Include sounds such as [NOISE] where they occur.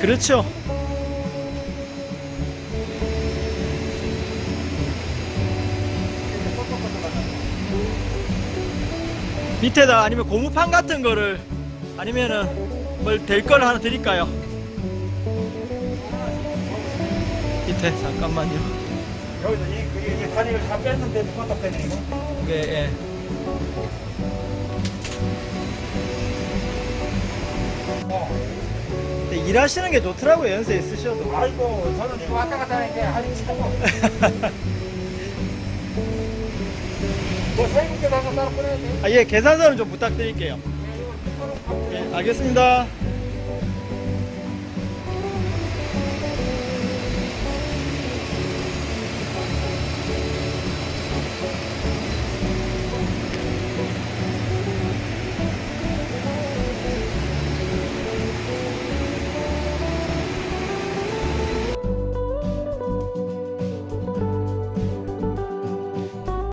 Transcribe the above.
그렇죠. 밑에다 아니면 고무판 같은 거를 아니면은 뭘 될 걸 하나 드릴까요? 밑에 잠깐만요. 여기서 이, 그, 이 다리를 다 뺐는데도 껐다 이거. 이게 예. 일하시는 게 좋더라고요 연세 있으셔도. 아이고, 저는 이거 왔다 갔다 하는 게 아주 최고. [LAUGHS] 뭐 세금께 가서 따로 꺼내야 돼. 아, 예, 계산서는 좀 부탁드릴게요. 네, 예, 알겠습니다.